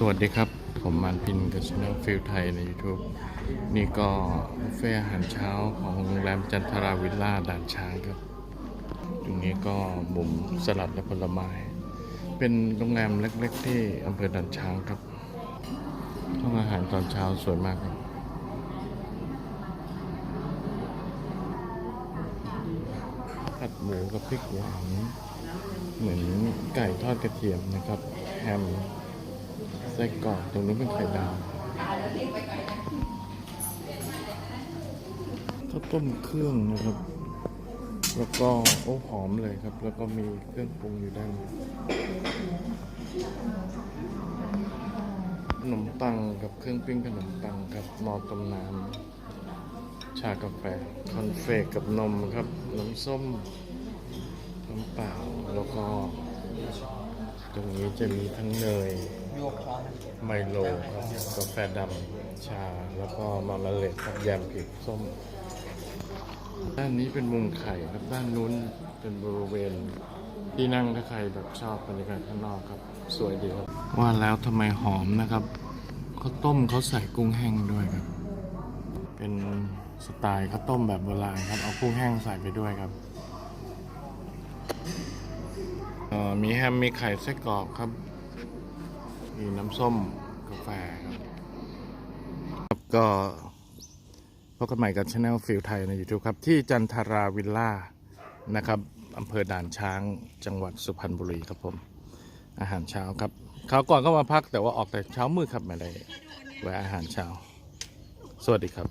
สวัสดีครับ ผมมันพินกับช anel ฟิลไทยใน YouTube นี่ก็บุฟเฟ่อาหารเช้าของโรงแรมจันทราวิลล่าด่านช้างครับ ตรงนี้ก็มุมสลัดและผลไม้ เป็นโรงแรมเล็กๆ ที่อำเภอด่านช้างครับห้องอาหารตอนเช้าสวยมากครับผัดหมูกับพริกหวานเหมือนไก่ทอดกระเทียมนะครับแฮม ไส้กรอกตรงนี้เป็นไข่ดาวข้าวต้มเครื่องนะครับ แล้วก็โอ้หอมเลยครับ แล้วก็มีเครื่องปรุงอยู่ด้านในขนมปังกับเครื่องปิ้งขนมปังครับมอต้มน้ำชากาแฟคอนเฟกกับนมครับ น้ำส้ม น้ำเปล่าแล้วก็ รงนี้จะมีทั้งเนยไมโลครับกาแฟดำชาแล้วก็มามาเล็ดครับแยมผิกส้ม ด้านนี้เป็นมุมไข่ครับด้านนู้นเป็นบริเวณที่นั่งถ้าใครแบบชอบบรรยากาศข้างนอกครับ สวยดีครับ ว่าแล้วทำไมหอมนะครับเขาต้มเขาใส่กุ้งแห้งด้วยครับ เป็นสไตล์ข้าวต้มแบบโบราณครับ เอากุ้งแห้งใส่ไปด้วยครับ มีแฮมมีไข่ไส้กรอกครับ มีน้ำส้มกาแฟครับ ก็พบกันใหม่กับช anel ฟิลไทยใน YouTube ครับ ที่จันทราวิลล่านะครับอำเภอด่านช้างจังหวัดสุพรรณบุรีครับผม อาหารเช้าครับคราก่อนก็มาพักแต่ว่าออกแต่เช้ามืดครับไม่ได้แวะอาหารเช้า สวัสดีครับ